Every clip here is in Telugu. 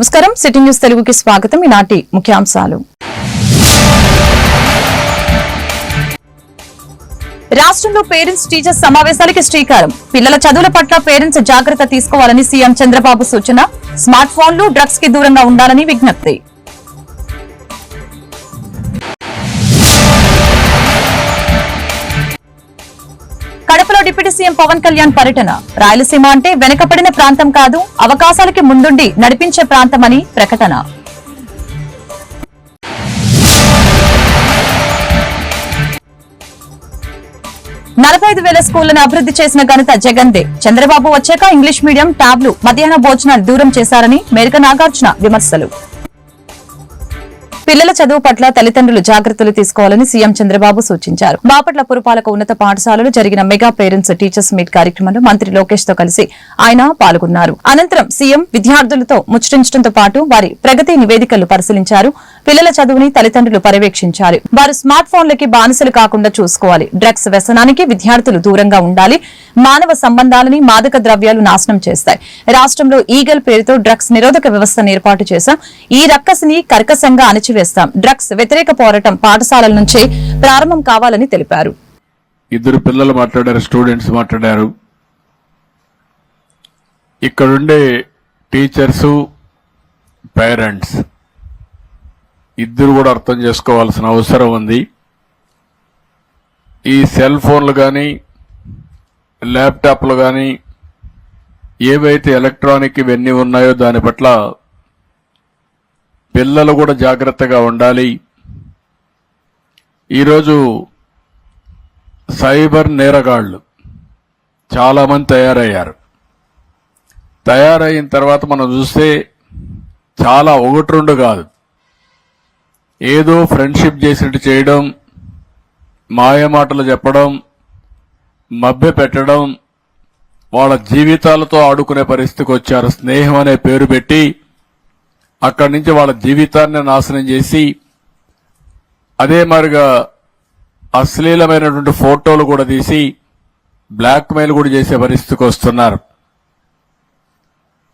నమస్కారం. సిటీ న్యూస్ తెలుగుకి స్వాగతం. ఈనాటి ముఖ్యాంశాలు. రాష్ట్రంలో పేరెంట్స్ టీచర్స్ సమావేశాలకి శ్రీకారం. పిల్లల చదువుల పట్ల పేరెంట్స్ జాగ్రత్త తీసుకోవాలని సీఎం చంద్రబాబు సూచన. స్మార్ట్ ఫోన్లు డ్రగ్స్కి దూరంగా ఉండాలని విజ్ఞప్తి. కడపలో డిప్యూటీ సీఎం పవన్ కళ్యాణ్ పర్యటన. రాయలసీమ అంటే వెనుకబడిన ప్రాంతం కాదు అవకాశాలకి ముందుండి నడిపించే ప్రాంతమని ప్రకటన. నలభై ఐదు వేల స్కూళ్ళను అభివృద్ధి చేసిన ఘనత జగన్దే చంద్రబాబు వచ్చాక ఇంగ్లీష్ మీడియం ట్యాబ్లు మధ్యాహ్న భోజనాలు దూరం చేశారని మేరక నాగార్జున విమర్శలు. పిల్లల చదువు పట్ల తల్లిదండ్రులు జాగ్రత్తలు తీసుకోవాలని సీఎం చంద్రబాబు సూచించారు. బాపట్ల పురపాలక ఉన్నత పాఠశాలలో జరిగిన మెగా పేరెంట్స్ టీచర్స్ మీట్ కార్యక్రమంలో మంత్రి లోకేష్తో కలిసి ఆయన పాల్గొన్నారు. అనంతరం సీఎం విద్యార్థులతో ముచ్చటించడంతో పాటు వారి ప్రగతి నివేదికలు పరిశీలించారు. పిల్లల చదువుని తల్లిదండ్రులు పర్యవేక్షించారు వారు స్మార్ట్ ఫోన్లకి బానిసలు కాకుండా చూసుకోవాలి. డ్రగ్స్ వ్యసనానికి విద్యార్థులు దూరంగా ఉండాలి. మానవ సంబంధాలని మాదక ద్రవ్యాలు నాశనం చేస్తాయి. రాష్ట్రంలో ఈగల్ పేరుతో డ్రగ్స్ నిరోధక వ్యవస్థను ఏర్పాటు చేశాం. ఈ రక్కసిని కర్కశంగా అణచివేస్తాం డ్రగ్స్ వ్యతిరేక పోరాటం పాఠశాలల నుంచే ప్రారంభం కావాలని తెలిపారు. ఇద్దరు పిల్లలు మాట్లాడారు స్టూడెంట్స్ మాట్లాడారు. ఇక్కడుండే టీచర్సు పేరెంట్స్ ఇద్దరు కూడా అర్థం చేసుకోవాల్సిన అవసరం ఉంది. ఈ సెల్ ఫోన్లు కానీ ల్యాప్టాప్లు కానీ ఏవైతే ఎలక్ట్రానిక్ ఇవన్నీ ఉన్నాయో దాని పట్ల పిల్లలు కూడా జాగ్రత్తగా ఉండాలి. ఈరోజు సైబర్ నేరగాళ్ళు చాలామంది తయారయ్యారు. తయారైన తర్వాత మనం చూస్తే చాలా ఒకటి రెండు కాదు. ఏదో ఫ్రెండ్షిప్ చేసినట్టు చేయడం మాయమాటలు చెప్పడం మభ్య పెట్టడం వాళ్ళ జీవితాలతో ఆడుకునే పరిస్థితికి వచ్చారు. స్నేహం అనే పేరు పెట్టి అక్కడి నుంచి వాళ్ళ జీవితాన్ని నాశనం చేసి అదే మరిగా అశ్లీలమైనటువంటి ఫోటోలు కూడా తీసి బ్లాక్ మెయిల్ కూడా చేసే పరిస్థితికి వస్తున్నారు.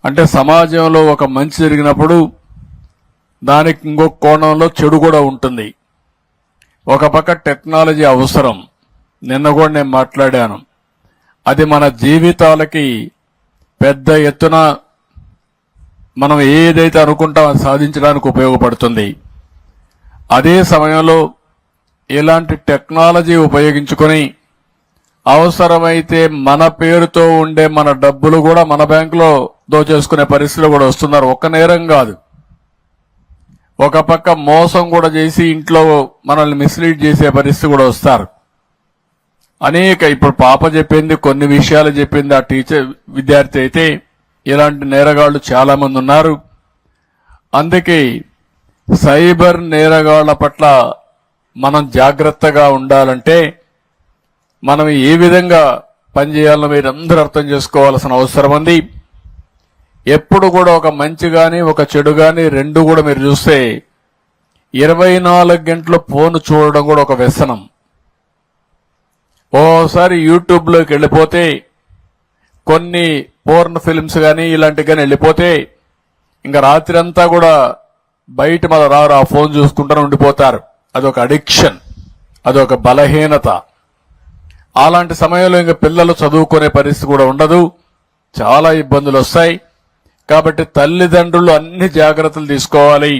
అంటే సమాజంలో ఒక మంచి జరిగినప్పుడు దానికి ఇంకొక కోణంలో చెడు కూడా ఉంటుంది. ఒక పక్క టెక్నాలజీ అవసరం. నిన్న కూడా నేను మాట్లాడాను. అది మన జీవితాలకి పెద్ద ఎత్తున మనం ఏదైతే అనుకుంటామో అది సాధించడానికి ఉపయోగపడుతుంది. అదే సమయంలో ఇలాంటి టెక్నాలజీ ఉపయోగించుకొని అవసరమైతే మన పేరుతో ఉండే మన డబ్బులు కూడా మన బ్యాంకులో దోచేసుకునే పరిస్థితులు కూడా వస్తున్నారు. ఒక్క నేరం కాదు. ఒక పక్క మోసం కూడా చేసి ఇంట్లో మనల్ని మిస్లీడ్ చేసే పరిస్థితి కూడా వస్తారు. అనేక ఇప్పుడు పాప చెప్పింది కొన్ని విషయాలు చెప్పింది ఆ టీచర్ విద్యార్థి అయితే ఇలాంటి నేరగాళ్ళు చాలామంది ఉన్నారు. అందుకే సైబర్ నేరగాళ్ళ పట్ల మనం జాగ్రత్తగా ఉండాలంటే మనం ఏ విధంగా పనిచేయాలో మీరు అందరూ అర్థం చేసుకోవాల్సిన అవసరం ఉంది. ఎప్పుడు కూడా ఒక మంచి కానీ ఒక చెడు కానీ రెండు కూడా మీరు చూస్తే ఇరవై నాలుగు గంటలు ఫోన్ చూడడం కూడా ఒక వ్యసనం. ఓసారి యూట్యూబ్లోకి వెళ్ళిపోతే కొన్ని పోర్న్ ఫిల్మ్స్ కానీ ఇలాంటివి కానీ వెళ్ళిపోతే ఇంకా రాత్రి అంతా కూడా బయట మన రారు ఆ ఫోన్ చూసుకుంటూ ఉండిపోతారు. అదొక అడిక్షన్ అదొక బలహీనత. అలాంటి సమయంలో ఇంకా పిల్లలు చదువుకునే పరిస్థితి కూడా ఉండదు. చాలా ఇబ్బందులు వస్తాయి కాబట్టి తల్లిదండ్రులు అన్ని జాగ్రత్తలు తీసుకోవాలి.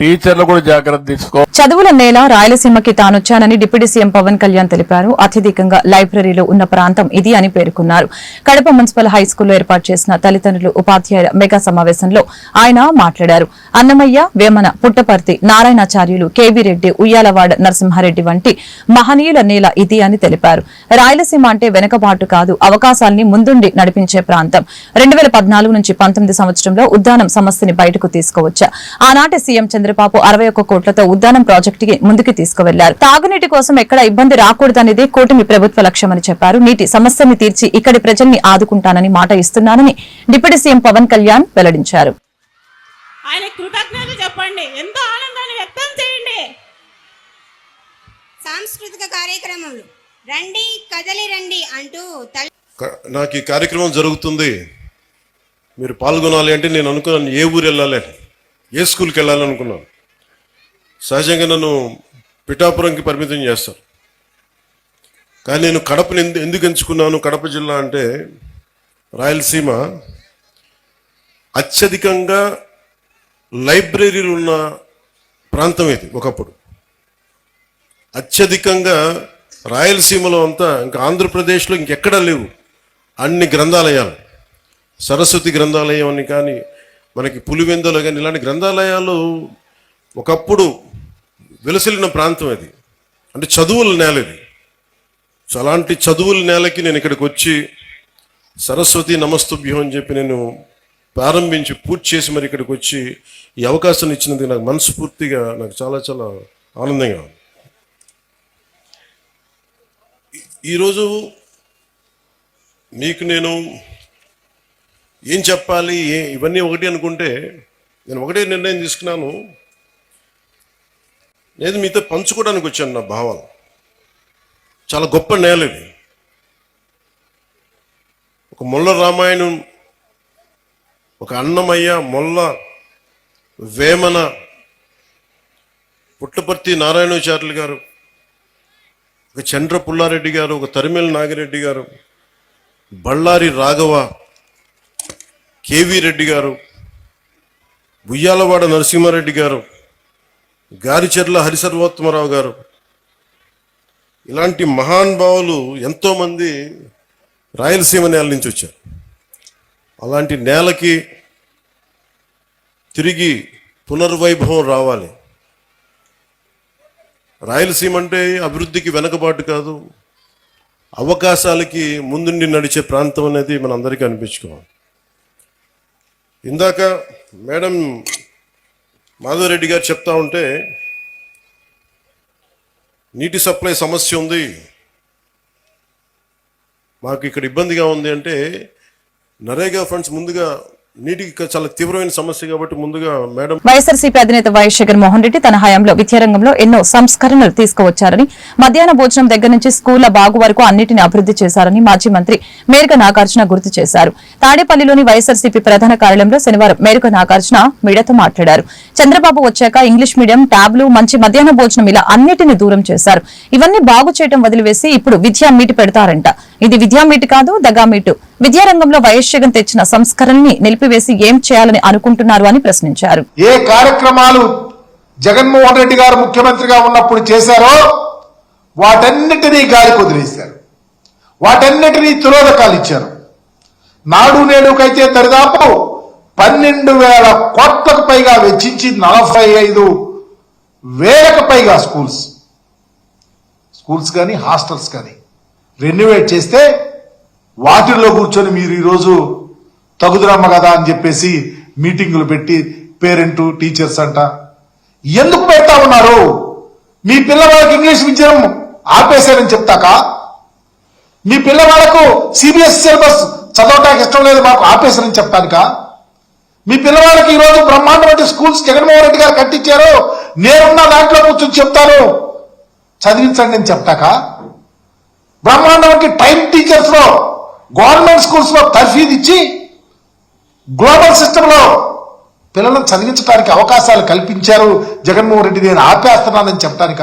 టీచర్లు కూడా జాగ్రత్త తీసుకో. చదువుల నేల రాయలసీమకి తానొచ్చానని డిప్యూటీ సీఎం పవన్ కళ్యాణ్ తెలిపారు. అత్యధికంగా లైబ్రరీలో ఉన్న ప్రాంతం ఇది అని పేర్కొన్నారు. కడప మున్సిపల్ హై ఏర్పాటు చేసిన తల్లిదండ్రులు ఉపాధ్యాయుల మెగా సమావేశంలో ఆయన మాట్లాడారు. అన్నమయ్య వేమన పుట్టపర్తి నారాయణాచార్యులు కేవీ రెడ్డి ఉయ్యాలవాడ నరసింహారెడ్డి వంటి మహనీయుల నేల ఇది అని తెలిపారు. రాయలసీమ అంటే వెనకబాటు కాదు అవకాశాల్ని ముందుండి నడిపించే ప్రాంతం. రెండు నుంచి పంతొమ్మిది సంవత్సరంలో ఉద్దానం సమస్యని బయటకు తీసుకువచ్చా. ఆనాటి సీఎం చంద్రబాబు అరవై ఒక్క కోట్లతో ఉద్దానం ప్రాజెక్టుకి ముందుకు తీసుకువెళ్ళారు. తాగునీటి కోసం ఎక్కడ ఇబ్బంది రాకూడదనేదే కూటమి ప్రభుత్వ లక్ష్యమని చెప్పారు. నీటి సమస్యని తీర్చి ఇక్కడి ప్రజల్ని ఆదుకుంటానని మాట ఇస్తున్నానని డిప్యూటీ సీఎం పవన్ కళ్యాణ్ వెల్లడించారు. ఆయన కృతజ్ఞతలు చెప్పండి. ఎంతో ఆనందాన్ని వ్యక్తం చేయండి. సాంస్కృతిక కార్యక్రమాలు రండి కదలి రండి అంటూ తల్లి క- నాకు ఈ కార్యక్రమం జరుగుతుంది. మీరు పాల్గొనాలి అంటే నేను అనుకున్నాను ఏ ఊరు వెళ్ళాలి? అని. ఏ స్కూల్కి వెళ్ళాలనుకున్నాను సహజంగా నన్ను పిఠాపురంకి పరిమితం చేస్తారు. కానీ నేను కడపను ఎందు ఎందుకు ఎంచుకున్నాను? కడప జిల్లా అంటే రాయలసీమ అత్యధికంగా లైబ్రరీలు ఉన్న ప్రాంతం ఇది ఒకప్పుడు. అత్యధికంగా రాయలసీమలో అంతా ఇంకా ఆంధ్రప్రదేశ్లో ఇంకెక్కడా లేవు. అన్ని గ్రంథాలయాలు. సరస్వతి గ్రంథాలయం అని కానీ మనకి పులివెందులు కానీ ఇలాంటి గ్రంథాలయాలు ఒకప్పుడు విలసిల్లిన ప్రాంతం అది. అంటే చదువుల నేల ఇది. సో అలాంటి చదువుల నేలకి నేను ఇక్కడికి వచ్చి సరస్వతి నమస్తుభ్యం అని చెప్పి నేను ప్రారంభించి పూర్తి చేసి మరి ఇక్కడికి వచ్చి ఈ అవకాశం ఇచ్చినందుకు నాకు మనస్ఫూర్తిగా నాకు చాలా చాలా ఆనందంగా ఉంది. ఈరోజు మీకు నేను ఏం చెప్పాలి? ఏ ఇవన్నీ ఒకటి అనుకుంటే నేను ఒకటే నిర్ణయం తీసుకున్నాను. నేను మీతో పంచుకోవడానికి వచ్చాను నా భావాలు. చాలా గొప్ప నేల ఇది. ఒక ముల్ల రామాయణం ఒక అన్నమయ్య మొల్ల వేమన పుట్టపర్తి నారాయణాచార్యులు గారు ఒక చంద్ర పుల్లారెడ్డి గారు ఒక తరిమేల నాగిరెడ్డి గారు బళ్ళారి రాఘవ కేవీ రెడ్డి గారు బుయ్యాలవాడ నరసింహారెడ్డి గారు గారిచెర్ల హరిసర్వోత్తమరావు గారు. ఇలాంటి మహానుభావులు ఎంతోమంది రాయలసీమ నేల నుంచి వచ్చారు. అలాంటి నేలకి తిరిగి పునర్వైభవం రావాలి. రాయలసీమ అంటే అభివృద్ధికి వెనకబాటు కాదు అవకాశాలకి ముందుండి నడిచే ప్రాంతం అనేది మన అందరికీ అనిపించుకోవాలి. ఇందాక మేడం మాధవరెడ్డి గారు చెప్తా ఉంటే నీటి సప్లై సమస్య ఉంది. మాకు ఇక్కడ ఇబ్బందిగా ఉంది అంటే నరేగా ఫండ్స్ ముందుగా నీటికి చాలా తీవ్రమైన సమస్య కాబట్టి ముందుగా మేడం వైఎస్ఆర్సీపీ అధినేత వైఎస్ జగన్మోహన్ రెడ్డి తన హయాంలో విద్యారంగంలో ఎన్నో సంస్కరణలు తీసుకువచ్చారని మధ్యాహ్న భోజనం దగ్గర నుంచి స్కూళ్ళ బాగు వరకు అన్నిటిని అభివృద్ధి చేశారని మాజీ మంత్రి మేరక నాగార్జున గుర్తు చేశారు. తాడేపల్లిలోని వైఎస్ఆర్సీపీ ప్రధాన కార్యాలయంలో శనివారం మేరక నాగార్జున మీడియాతో మాట్లాడారు. చంద్రబాబు వచ్చాక ఇంగ్లీష్ మీడియం ట్యాబ్లు మంచి మధ్యాహ్న భోజనం ఇలా అన్నిటిని దూరం చేశారు. ఇవన్నీ బాగు చేయడం వదిలివేసి ఇప్పుడు విద్యా మీటి పెడతారంట ఇది విద్యామీటు కాదు దగామీటు విద్యారంగంలో వైఎస్ జగన్ తెచ్చిన సంస్కరణని నిలిపివేసి ఏం చేయాలని అనుకుంటున్నారు అని ప్రశ్నించారు. ఏ కార్యక్రమాలు జగన్మోహన్ రెడ్డి గారు ముఖ్యమంత్రిగా ఉన్నప్పుడు చేశారో వాటన్నిటినీ గాలి కుదిరేశారు. వాటన్నిటినీ తిరోధకాలు ఇచ్చారు. నాడు నేడుకైతే దరిదాపు పన్నెండు వేల కోట్లకు పైగా వెచ్చించి నలభై ఐదు వేలకు పైగా స్కూల్స్. స్కూల్స్ కానీ హాస్టల్స్ కానీ రెన్యువేట్ చేస్తే వాటిల్లో కూర్చొని మీరు ఈరోజు తగుదురమ్మ కదా అని చెప్పేసి మీటింగులు పెట్టి పేరెంట్ టీచర్స్ అంట. ఎందుకు పెడతా ఉన్నారు? మీ పిల్లవాళ్ళకి ఇంగ్లీష్ విద్యను ఆపేశారని చెప్తాక? మీ పిల్లవాళ్ళకు సిబిఎస్ సిలబస్ చదవటానికి ఇష్టం లేదు మాకు ఆపేశారని చెప్తానుక మీ పిల్లవాళ్ళకి ఈరోజు బ్రహ్మాండమైన స్కూల్స్ జగన్మోహన్ రెడ్డి గారు కట్టించారు. నేనున్న దాంట్లో కూర్చొని చెప్తాను. చదివించండి అని చెప్తాక? బ్రహ్మాండానికి టైం టీచర్స్లో గవర్నమెంట్ స్కూల్స్లో తర్ఫీదు ఇచ్చి గ్లోబల్ సిస్టమ్లో పిల్లలను చదివించడానికి అవకాశాలు కల్పించారు జగన్మోహన్ రెడ్డి. నేను ఆపేస్తున్నానని చెప్పడానిక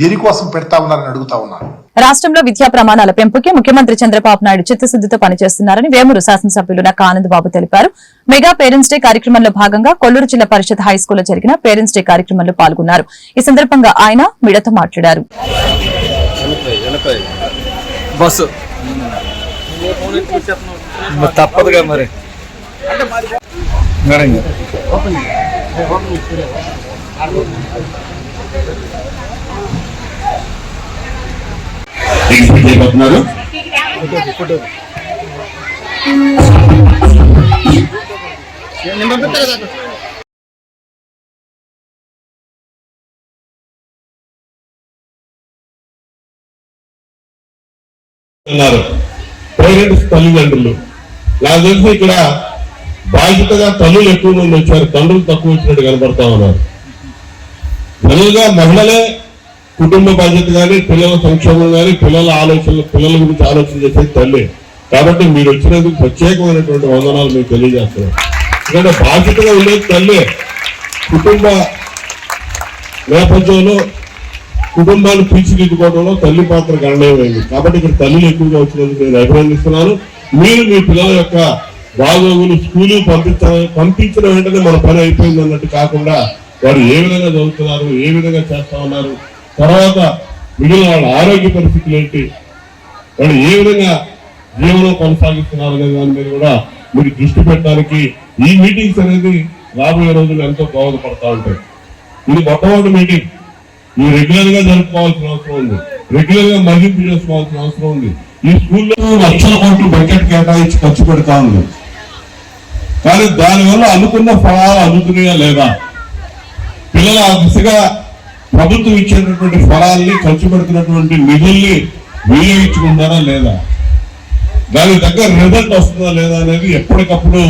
దేనికోసం పెడతా ఉన్నారని అడుగుతా ఉన్నాను. రాష్ట్రంలో విద్యా ప్రమాణాల పెంపుకి ముఖ్యమంత్రి చంద్రబాబు నాయుడు చిత్తశుద్దితో పనిచేస్తున్నారని వేమూరు శాసనసభ్యులు నక్క ఆనంద్ బాబు తెలిపారు. మెగా పేరెంట్స్ డే కార్యక్రమంలో భాగంగా కొల్లూరు జిల్లా పరిషత్ హై స్కూల్లో జరిగిన పేరెంట్స్ డే కార్యక్రమంలో పాల్గొన్నారు. ఈ సందర్భంగా ఆయన మీడియాతో మాట్లాడారు. బస్సు. తప్పదుగా మరి. మేడం గారు. ఉన్నారు. పేరెంట్స్ తల్లిదండ్రులు. నాకు తెలిసి ఇక్కడ బాధ్యతగా తల్లులు ఎక్కువ మంది వచ్చారు. తండ్రులు తక్కువ వచ్చినట్టు కనబడతా ఉన్నారు. జనరల్గా మహిళలే కుటుంబ బాధ్యత కానీ పిల్లల సంక్షేమం కానీ పిల్లల ఆలోచనలు పిల్లల గురించి ఆలోచన చేసేది తల్లి. కాబట్టి మీరు వచ్చినందుకు ప్రత్యేకమైనటువంటి వందనాలు మీకు తెలియజేస్తున్నారు ఎందుకంటే బాధ్యతగా ఉండేది తల్లే. కుటుంబ నేపథ్యంలో కుటుంబాన్ని తీర్చిదిద్దుకోవడంలో తల్లి పాత్ర గణనీయమైంది కాబట్టి ఇక్కడ తల్లిని ఎక్కువగా వచ్చినందుకు నేను అభినందిస్తున్నాను. మీరు మీ పిల్లల యొక్క బాగోగులు స్కూలు పంపించ పంపించిన వెంటనే మన పని అయిపోయింది అన్నట్టు కాకుండా వారు ఏ విధంగా చదువుతున్నారు ఏ విధంగా చేస్తా ఉన్నారు తర్వాత మిగిలిన వాళ్ళ ఆరోగ్య పరిస్థితులు ఏంటి వాళ్ళు ఏ విధంగా జీవనం కొనసాగిస్తున్నారు అనే దాని మీద కూడా మీరు దృష్టి పెట్టడానికి ఈ మీటింగ్స్ అనేది రాబోయే రోజులు ఎంతో దోహదపడతా ఉంటాయి. ఇది మొట్టమొదటి మీటింగ్. నువ్వు రెగ్యులర్గా జరుపుకోవాల్సిన అవసరం ఉంది. రెగ్యులర్గా మదింపు చేసుకోవాల్సిన అవసరం ఉంది. ఈ స్కూల్లో లక్షల కోట్లు బడ్జెట్ కేటాయించి ఖర్చు పెడతా ఉంది. కానీ దానివల్ల అనుకున్న ఫలాలు అందుతున్నాయా లేదా? పిల్లలు ఆ దిశగా ప్రభుత్వం ఇచ్చేటటువంటి ఫలాల్ని ఖర్చు పెడుతున్నటువంటి నిధుల్ని వినియోగించుకుంటారా లేదా? దాని దగ్గర రిజల్ట్ వస్తుందా లేదా అనేది ఎప్పటికప్పుడు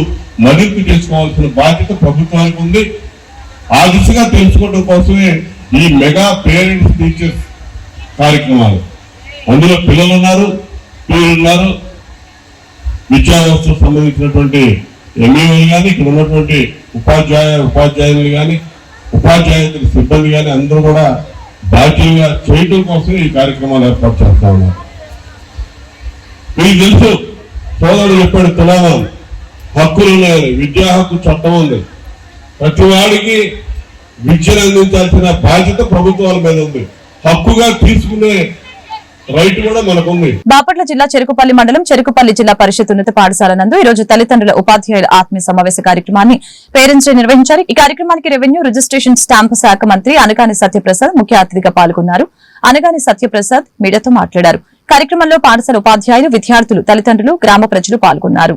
మదింపు చేసుకోవాల్సిన బాధ్యత ప్రభుత్వానికి ఉంది. ఆ దిశగా తెలుసుకోవడం కోసమే ఈ మెగా పేరెంట్స్ టీచర్స్ కార్యక్రమాలు. అందులో పిల్లలు ఉన్నారు పిల్లలు ఉన్నారు విద్యా సంబంధించినటువంటి ఎంఈఓలు కానీ ఇక్కడ ఉన్నటువంటి ఉపాధ్యాయ ఉపాధ్యాయులు కానీ ఉపాధ్యాయులు సిబ్బంది కానీ అందరూ కూడా బాధ్యంగా చేయటం కోసం ఈ కార్యక్రమాలు ఏర్పాటు చేస్తా ఉన్నారు. మీకు తెలుసు సోదరుడు చెప్పాడు తులానం హక్కులు ఉన్నాయి విద్యా హక్కు చట్టం ఉంది. ప్రతి వాడికి విద్యను అందించాల్సిన బాధ్యత ప్రభుత్వాల మీద ఉంది. హక్కుగా తీసుకునే బాపట్ల జిల్లా చెరుకుపల్లి మండలం చెరుకుపల్లి జిల్లా పరిషత్ ఉన్నత పాఠశాల నందు ఈ రోజు తల్లిదండ్రుల ఉపాధ్యాయుల ఆత్మీయ సమావేశ కార్యక్రమాన్ని పేరెంట్స్ డే నిర్వహించారు. ఈ కార్యక్రమానికి రెవెన్యూ రిజిస్ట్రేషన్ స్టాంపు శాఖ మంత్రి అనగాని సత్యప్రసాద్ ముఖ్య అతిథిగా పాల్గొన్నారు. అనగాని సత్యప్రసాద్ మీడియాతో మాట్లాడారు. కార్యక్రమంలో పాఠశాల ఉపాధ్యాయులు విద్యార్థులు తల్లిదండ్రులు గ్రామ ప్రజలు పాల్గొన్నారు.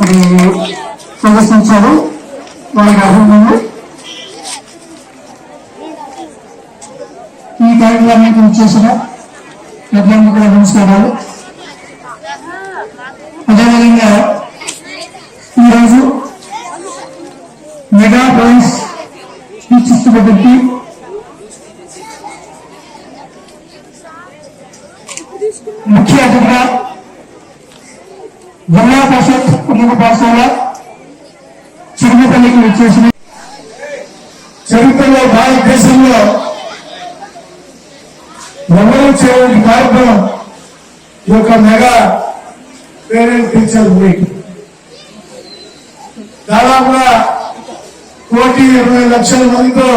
మరి ప్రదర్శించారు వాళ్ళకి అభినందనలు. ఈ కార్యక్రమానికి చేసిన పెద్దలకు కూడా నమస్కారాలు. అదేవిధంగా ఈరోజు మెగా ప్రైజ్ ఇచ్చిస్తున్నటువంటి ముఖ్య అతిథిగా జిల్లా పరిషత్ ఉన్నత పాఠశాల చిరుమపల్లికి వచ్చేసిన చరిత్రలో భారతదేశంలో ఎవరూ చేయని కార్యక్రమం ఈ యొక్క మెగా పేరెంట్ టీచర్ మీట్. దాదాపుగా కోటి ఇరవై లక్షల మందితో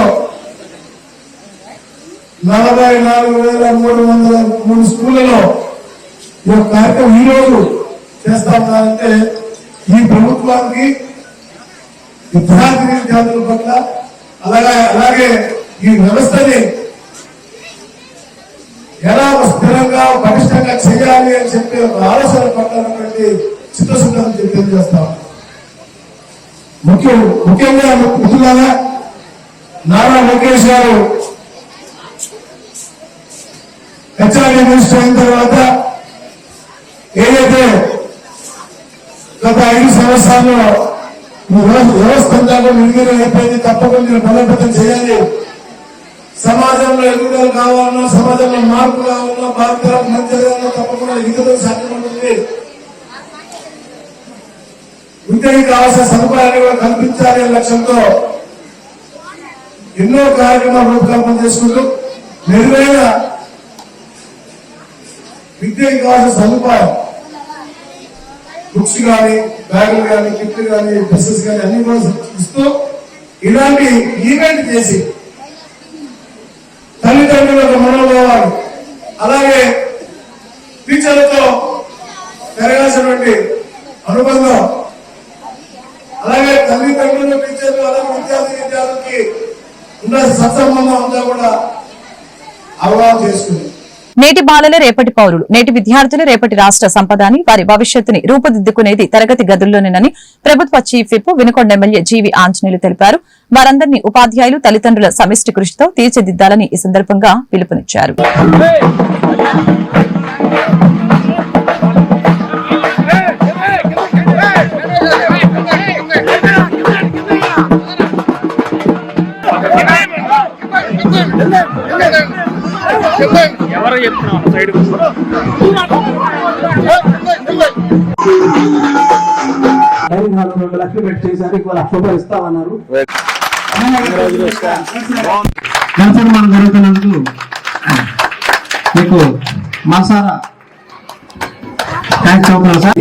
నలభై నాలుగు వేల మూడు వందల మూడు స్కూళ్ళలో ఈ యొక్క కార్యక్రమం ఈ రోజు చేస్తా ఉన్నారంటే ఈ ప్రభుత్వానికి విద్యార్థి విద్యార్థుల పట్ల అలాగే అలాగే ఈ వ్యవస్థని ఎలా స్థిరంగా పటిష్టంగా చేయాలి అని చెప్పి ఒక ఆలోచన పట్టాలన్నటువంటి చిత్తశుద్ధం తెలియజేస్తాం. ముఖ్యం ముఖ్యంగా మిత్రులారా నారా లోకేష్ గారు హెచ్ఆర్ఏ మినిస్టర్ అయిన తర్వాత ఏదైతే గత ఐదు సంవత్సరాల్లో ఈ వ్యవ- వ్యవస్థ అంతా అయిపోయింది. తప్పకుండా దీన్ని బలోపేతం చేయాలి సమాజంలో ఎదుగుదల కావాలన్నా సమాజంలో మార్పు కావాలన్నా భారతదేశం మంచి జరగాలన్నా తప్పకుండా ఎదుగుదల సాధ్యపడుతుంది విద్యకి కావాల్సిన సదుపాయాన్ని కూడా కల్పించాలి అనే లక్ష్యంతో ఎన్నో కార్యక్రమాలు రూపకల్పన చేసుకుంటూ మెరుగైన విద్యకి కావాల్సిన సదుపాయం బుక్స్ కానీ బ్యాగులు కానీ కిట్లు కానీ డ్రెస్సెస్ కానీ అన్ని కూడా ఇస్తూ ఇలాంటి ఈవెంట్ చేసి తల్లిదండ్రుల మనోభావాలు అలాగే టీచర్లతో పెరగాల్సినటువంటి అనుబంధం అలాగే తల్లిదండ్రులు టీచర్లు అలాగే విద్యార్థి విద్యార్థులకి ఉన్న సత్సంబంధం అంతా కూడా అవగాహన చేసుకుంది. నేటి బాలలే రేపటి పౌరులు నేటి విద్యార్థులు రేపటి రాష్ట్ర సంపద అని వారి భవిష్యత్తుని రూపుదిద్దుకునేది తరగతి గదుల్లోనేనని ప్రభుత్వ chief whip Vinukonda MLA GV Anjaneyulu తెలిపారు. వారందరినీ ఉపాధ్యాయులు తల్లిదండ్రుల సమిష్టి కృషితో తీర్చిదిద్దాలని ఈ సందర్భంగా పిలుపునిచ్చారు. ఎవరో చెప్తున్నావు సైడ్ నాలుగు రెండు లక్షలు పెట్టి చేశారు ఇంకో లక్ష రూపాయలు ఇస్తామన్నారు జనసన్మానం జరుగుతున్నందుకు మీకు మనసారా థ్యాంక్స్ చెబుతున్నాను సార్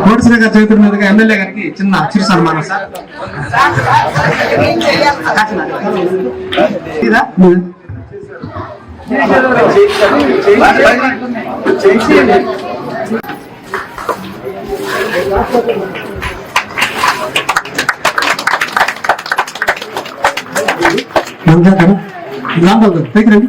కోటిశ్రీ గారి చేతుల మీదుగా ఎమ్మెల్యే గారికి చిన్న చిరు సన్మానం సార్. ఇదా? రాంబాబు గారు పైకి రండి.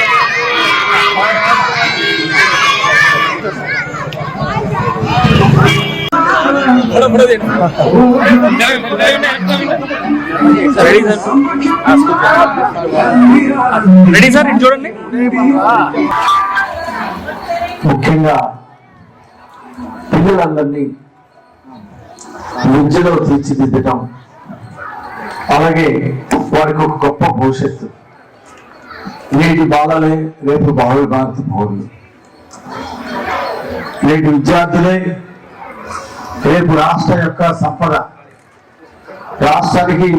రెడీ సార్ ఇటు చూడండి. ముఖ్యంగా పిల్లలందరినీ విద్యలో తీర్చిదిద్దటం అలాగే వారికి ఒక గొప్ప భవిష్యత్తు. నేటి బాలలే రేపు భావి భారత పౌరులు నేటి విద్యార్థులే రేపు రాష్ట్ర యొక్క సంపద. రాష్ట్రానికి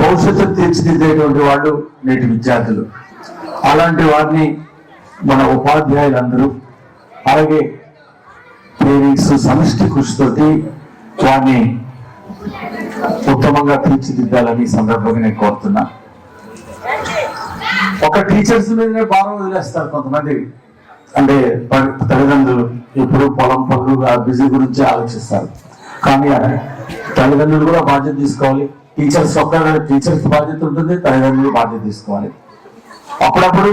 భవిష్యత్తు తీర్చిదిద్దేటువంటి వాళ్ళు నేటి విద్యార్థులు. అలాంటి వారిని మన ఉపాధ్యాయులందరూ అలాగే పేరెంట్స్ సమిష్టి కృషితోటి వారిని ఉత్తమంగా తీర్చిదిద్దాలని సందర్భంగా నేను కోరుతున్నా. ఒక టీచర్స్ మీదనే భారం వదిలేస్తారు కొంతమంది. అంటే తల్లిదండ్రులు ఇప్పుడు పొలం పనులు బిజీ గురించి ఆలోచిస్తారు. కానీ తల్లిదండ్రులు కూడా బాధ్యత తీసుకోవాలి. టీచర్స్ ఒక్క టీచర్స్ బాధ్యత ఉంటుంది తల్లిదండ్రులు బాధ్యత తీసుకోవాలి. అప్పుడప్పుడు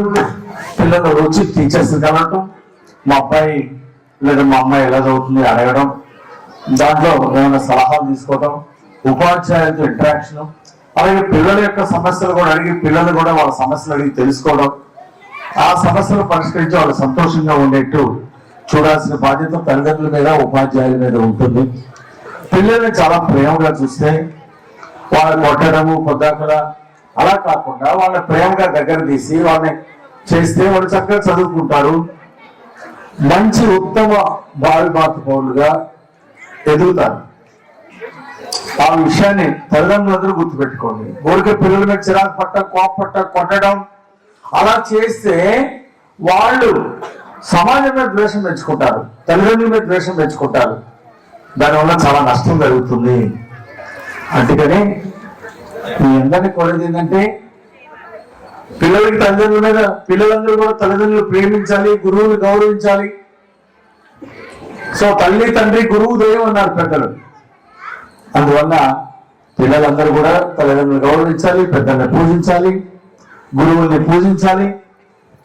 పిల్లలు వచ్చి టీచర్స్ కనటం మా అబ్బాయి లేదా మా అమ్మాయి ఎలా చదువుతుంది అడగడం దాంట్లో ఏమైనా సలహాలు తీసుకోవడం ఉపాధ్యాయులతో ఇంటరాక్షన్ అలాగే పిల్లల యొక్క సమస్యలు కూడా అడిగి పిల్లలు కూడా వాళ్ళ సమస్యలు అడిగి తెలుసుకోవడం ఆ సమస్యను పరిష్కరించి వాళ్ళు సంతోషంగా ఉండేట్టు చూడాల్సిన బాధ్యత తల్లిదండ్రుల మీద ఉపాధ్యాయుల మీద ఉంటుంది. పిల్లల్ని చాలా ప్రేమగా చూస్తే వాళ్ళని కొట్టడము పొద్దాకల అలా కాకుండా వాళ్ళని ప్రేమగా దగ్గర తీసి వాళ్ళని చేస్తే వాళ్ళు చక్కగా చదువుకుంటారు. మంచి ఉత్తమ భావి భారత పౌరులుగా ఎదుగుతారు. ఆ విషయాన్ని తల్లిదండ్రులందరూ గుర్తుపెట్టుకోండి. ఊరికే పిల్లల మీద చిరాకు పట్ట కోపట్ట కొట్టడం అలా చేస్తే వాళ్ళు సమాజం మీద ద్వేషం పెంచుకుంటారు తల్లిదండ్రుల మీద ద్వేషం పెంచుకుంటారు. దానివల్ల చాలా నష్టం జరుగుతుంది. అందుకని మీ అందరినీ కోరేది ఏంటంటే పిల్లలకి తల్లిదండ్రుల మీద పిల్లలందరూ కూడా తల్లిదండ్రులు ప్రేమించాలి గురువుని గౌరవించాలి. సో తల్లి తండ్రి గురువు దైవం అన్నారు పెద్దలు. అందువల్ల పిల్లలందరూ కూడా తల్లిదండ్రులు గౌరవించాలి పెద్దల్ని పూజించాలి. గురువుల్ని పూజించాలి.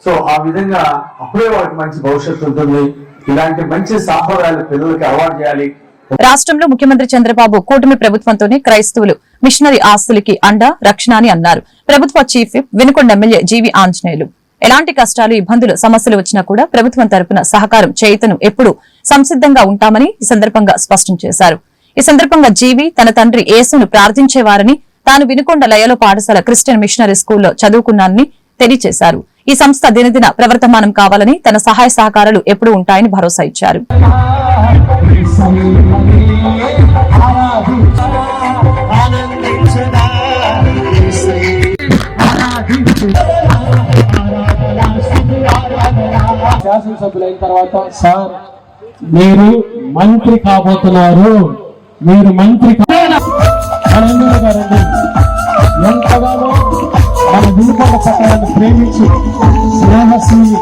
సో ఆ విధంగా అప్పుడే వాడికి మంచి భవిష్యత్తు ఉంటుంది. ఇలాంటి మంచి సాంప్రదాయాలు పిల్లలకి అలవాటు చేయాలి. రాష్ట్రంలో ముఖ్యమంత్రి చంద్రబాబు కూటమి ప్రభుత్వంతోనే క్రైస్తవులు మిషనరీ ఆస్తులకి అండ రక్షణ అని అన్నారు. ప్రభుత్వ chief Vinukonda MLA GV Anjaneyulu. ఎలాంటి కష్టాలు ఇబ్బందులు సమస్యలు వచ్చినా కూడా ప్రభుత్వం తరపున సహకారం చేయుతను ఎప్పుడు సంసిద్ధంగా ఉంటామని ఈ సందర్భంగా స్పష్టం చేశారు. ఈ సందర్భంగా జీవి తన తండ్రి యేసును ప్రార్థించేవారని తాను వినుకొండ లయలో పాఠశాల క్రిస్టియన్ మిషనరీ స్కూల్లో చదువుకున్నానని తెలియజేశారు ఈ సంస్థ దినదిన ప్రవర్తమానం కావాలని తన సహాయ సహకారాలు ఎప్పుడూ ఉంటాయని భరోసా ఇచ్చారు. శాసనసభ్యులైన తర్వాత సార్ మీరు మంత్రి కాబోతున్నారు. మీరు మంత్రి కా- గారండి ఎంతగానో మన వినుకొండ పట్టణాన్ని ప్రేమించి స్నేహశీలి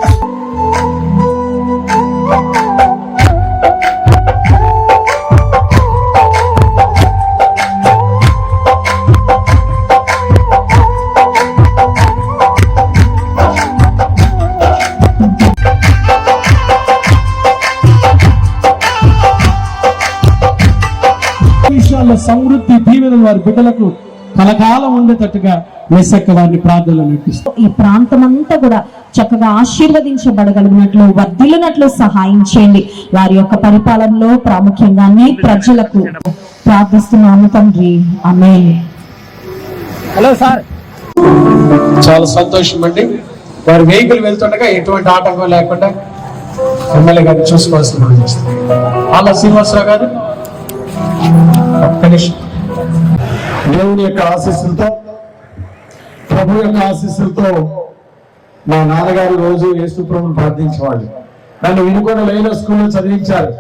వారి బిడ్డలకు కలకాలం ఉండేటట్టుగా మెస్సక్క వారిని ప్రార్థనలు నడిపిస్తారు ఈ ప్రాంతం అంతా కూడా చక్కగా ఆశీర్వదించబడగలిగినట్లు వర్ధిల్లినట్లు సహాయం చేయండి. వారి యొక్క పరిపాలనలో ప్రాముఖ్యంగా అన్ని ప్రజలకు ప్రార్థిస్తున్నాము తండ్రి. ఆమె హలో సార్. చాలా సంతోషం అండి. వారి వెహికల్ వెళ్తుండగా ఎటువంటి ఆటంకం లేకుండా ఎమ్మెల్యే గారిని చూసుకోవాల్సిన అలా శ్రీనివాసరావు గారు ఒక్క నిమిషం. దేవుని యొక్క ఆశీస్సులతో ప్రభు యొక్క ఆశీస్సులతో మా నాన్నగారు రోజు యేసు ప్రభుని ప్రార్థించేవాళ్ళు. నన్ను వినుకొని లైలో స్కూల్లో చదివించారు.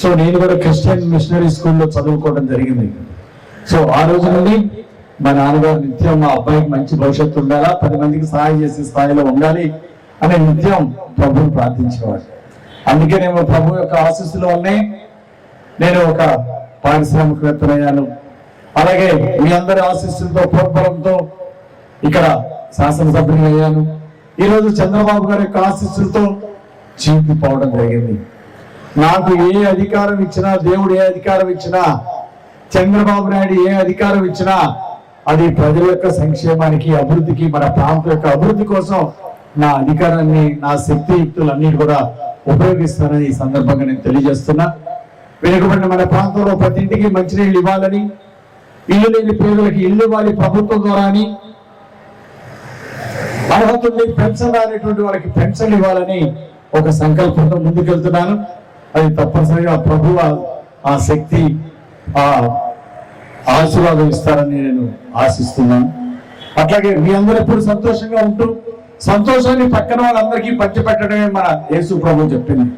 సో నేను కూడా క్రిస్టియన్ మిషనరీ స్కూల్లో చదువుకోవడం జరిగింది. సో ఆ రోజు నుండి మా నాన్నగారు నిత్యం మా అబ్బాయికి మంచి భవిష్యత్తు ఉండాలా పది మందికి సహాయం చేసే స్థాయిలో ఉండాలి అనే నిత్యం ప్రభుని ప్రార్థించేవాడు అందుకే నేను ప్రభు యొక్క ఆశీస్సులో ఉన్నాయి నేను ఒక పారిశ్రామికవేత్తనయ్యాను. అలాగే మీ అందరి ఆశీస్సులతో ప్రోత్బలంతో ఇక్కడ శాసనసభ్యుని అయ్యాను. ఈ రోజు చంద్రబాబు గారి యొక్క ఆశీస్సులతో చీకి పోవడం జరిగింది. నాకు ఏ అధికారం ఇచ్చినా దేవుడు ఏ అధికారం ఇచ్చినా చంద్రబాబు నాయుడు ఏ అధికారం ఇచ్చినా అది ప్రజల యొక్క సంక్షేమానికి అభివృద్ధికి మన ప్రాంతం యొక్క అభివృద్ధి కోసం నా అధికారాన్ని నా శక్తియుక్తులన్నీ కూడా ఉపయోగిస్తానని ఈ సందర్భంగా నేను తెలియజేస్తున్నా. వెనుకబడిన మన ప్రాంతంలో ప్రతి ఇంటికి మంచినీళ్ళు ఇవ్వాలని ఇల్లు లేని పేదలకు ఇల్లు ఇవ్వాలి ప్రభుత్వం ద్వారా అని. అర్హత ఉండి పెన్షన్ రానటువంటి వాళ్ళకి పెన్షన్ ఇవ్వాలని ఒక సంకల్పంతో ముందుకెళ్తున్నాను. అది తప్పనిసరిగా ప్రభు ఆ- శక్తి ఆ ఆశీర్వాదం ఇస్తారని నేను ఆశిస్తున్నాను. అట్లాగే మీ అందరూ ఎప్పుడు సంతోషంగా ఉంటూ సంతోషాన్ని పక్కన వాళ్ళందరికీ పంచిపెట్టడమే మన యేసు ప్రభు చెప్పింది.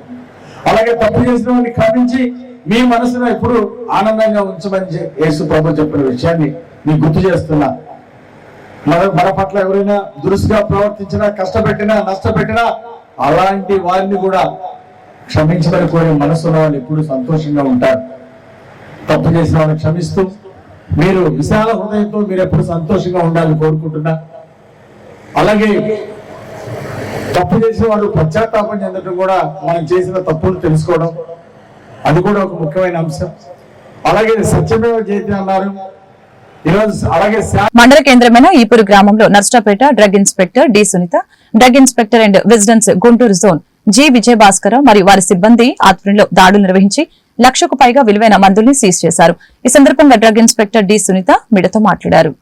అలాగే తప్పు చేసిన వాళ్ళని క్షమించి మీ మనసును ఎప్పుడు ఆనందంగా ఉంచమని యేసు ప్రభు చెప్పిన విషయాన్ని మీకు గుర్తు చేస్తున్నా. మన మన పట్ల ఎవరైనా దురుసుగా ప్రవర్తించినా కష్టపెట్టినా నష్టపెట్టినా అలాంటి వారిని కూడా క్షమించమని కోరే మనసులో వాళ్ళు ఎప్పుడు సంతోషంగా ఉంటారు. తప్పు చేసిన వాళ్ళని క్షమిస్తూ మీరు విశాల హృదయంతో మీరు ఎప్పుడు సంతోషంగా ఉండాలని కోరుకుంటున్నా. అలాగే తప్పు చేసిన వాడు పశ్చాత్తాపం చెందడం కూడా మనం చేసిన తప్పులు తెలుసుకోవడం అది కూడా ఒక ముఖ్యమైన అంశం. అలాగే సత్యమేవ జయతి అన్నారు. మండల కేంద్రమైన ఈపూరు గ్రామంలో Narasaraopet drug inspector D Sunitha drug inspector and vigilance Guntur zone G Vijayabhaskar మరియు వారి సిబ్బంది ఆధ్వర్యంలో దాడులు నిర్వహించి లక్షకు పైగా విలువైన మందుల్ని సీజ్ చేశారు. ఈ సందర్భంగా డ్రగ్ ఇన్స్పెక్టర్ డి సునీత మీడియాతో మాట్లాడారు.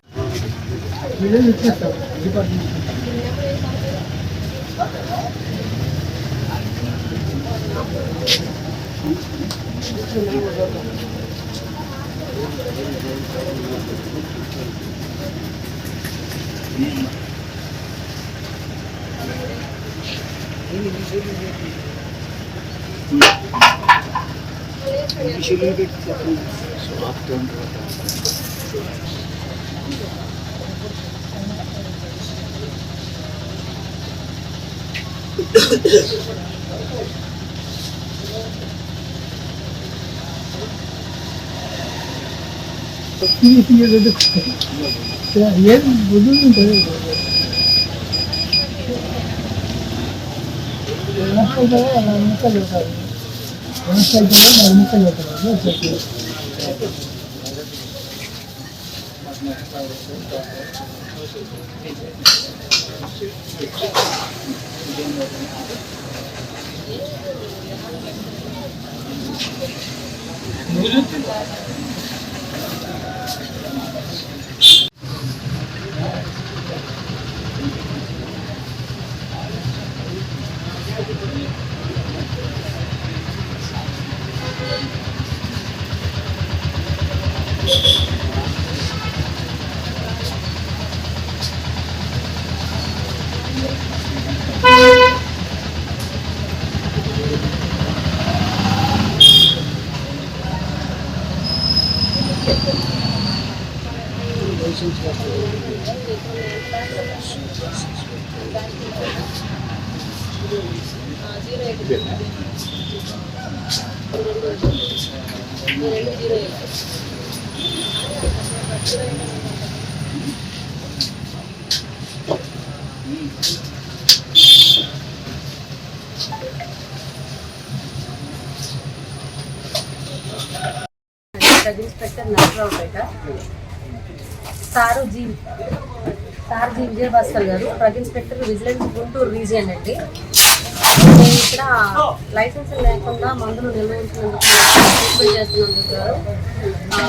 Endişeleri bekliyoruz. Sokaktan burada. İyi yürüdük. Ya yer buldun mu böyle? Nasıl da var, nasıl da var. Nasıl da var, nasıl da var. Nasıl da var. Bluetooth 何だろう? Sub inspector Narasaraopet sir G sir G Vijayabhaskar గారు sub inspector vigilance Guntur region అండి. నేను ఇక్కడ లైసెన్స్ లేకుండా మందులు నిర్వహించినందుకు చేస్తున్నందుకు గారు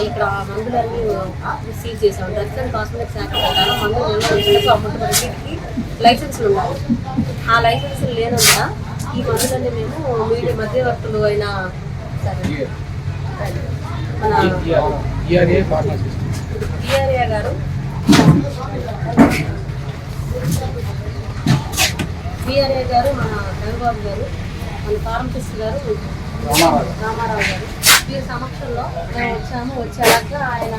ఇక్కడ మందులన్నీ సీజ్ చేశాం డ్రగ్స్ అండ్ కాస్మెటిక్స్ యాక్ట్ ప్రకారం మందులు నిర్వహించినందుకు అమౌంట్ రెండింటికి లైసెన్సులు ఉన్నాయి. ఆ లైసెన్సులు లేనందున ఈ మందులన్నీ మేము మీడియా మధ్యవర్తులు అయిన సరే. డిఆర్ఏ గారు డిఆర్ఏ గారు మన రవిబాబు గారు మన ఫార్మసిస్ట్ గారు రామారావు గారు వీరి సమక్షంలో మేము వచ్చాము వచ్చాక ఆయన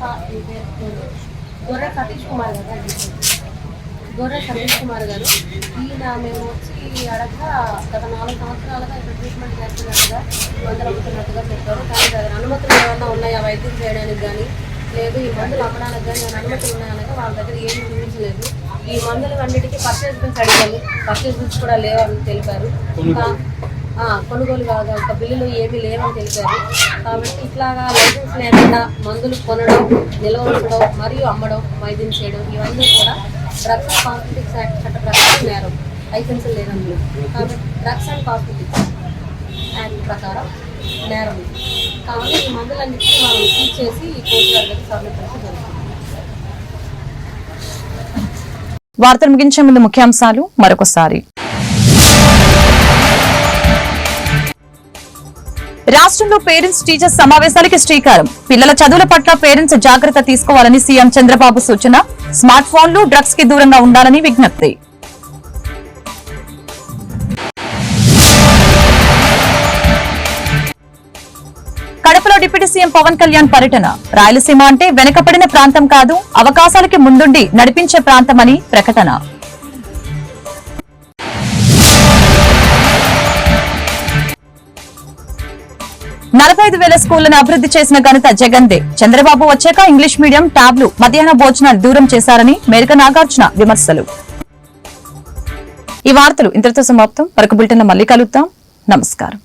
ఆ, గొర్రె సతీష్ కుమార్ గారు గొర్రె సతీష్ కుమార్ గారు. ఈయన మేము వచ్చి అడగగా గత నాలుగు సంవత్సరాలుగా ఇక్కడ ట్రీట్మెంట్ చేస్తున్నట్టుగా మందులు అమ్ముతున్నట్టుగా చెప్పారు. కానీ దాని అనుమతులు ఏమన్నా ఉన్నాయా? వైద్యం చేయడానికి కానీ లేదు ఈ మందులు అమ్మడానికి కానీ ఏమైనా అనుమతులు ఉన్నాయనగా వాళ్ళ దగ్గర ఏమీ చూపించలేదు ఈ మందులు అన్నిటికీ పర్చేజ్ బిల్స్ అడిగాము పర్చేజ్ బిల్స్ కూడా లేవని తెలిపారు. కొనుగోలు. కాగా ఒక బిల్లులు ఏమీ లేవని తెలిపారు. కాబట్టి ఇట్లాగా లైసెన్స్ లేకుండా మందులు కొనడం నిల్వ ఉంచడం మరియు అమ్మడం వైద్యం చేయడం ఇవన్నీ కూడా డ్రగ్స్ అండ్ కాస్మెటిక్స్ యాక్ట్ చట్ట ప్రకారం నేరం లైసెన్స్ లేనందుకు కాబట్టి డ్రగ్స్ అండ్ కాస్మెటిక్స్ యాక్ట్ ప్రకారం నేరం ఇది. కాబట్టి ఈ మందులన్నింటినీ మనం సీజ్ చేసి ఈ కోర్టు గారికి సబ్మిట్ చేయడం జరుగుతుంది వార్తలు ముగించే ముందు ముఖ్యాంశాలు మరొకసారి. రాష్ట్రంలో పేరెంట్స్ టీచర్స్ సమావేశాలకి శ్రీకారం. పిల్లల చదువుల పట్ల పేరెంట్స్ జాగ్రత్త తీసుకోవాలని సీఎం చంద్రబాబు సూచన. స్మార్ట్ ఫోన్లు డ్రగ్స్కి దూరంగా ఉండాలని విజ్ఞప్తి. కడపలో డిప్యూటీ సీఎం పవన్ కళ్యాణ్ పర్యటన. రాయలసీమ అంటే వెనుకబడిన ప్రాంతం కాదు అవకాశాలకి ముందుండి నడిపించే ప్రాంతమని ప్రకటన. నలభై ఐదు వేల స్కూళ్ళను అభివృద్ధి చేసిన ఘనత జగన్దే చంద్రబాబు వచ్చాక ఇంగ్లీష్ మీడియం ట్యాబ్లు మధ్యాహ్న భోజనాలు దూరం చేశారని మేరక నాగార్జున విమర్శలు. ఈ వార్తలు ఇంతటితో సమాప్తం. మరొక బులెటిన్ మళ్ళీ కలుద్దాం. నమస్కారం.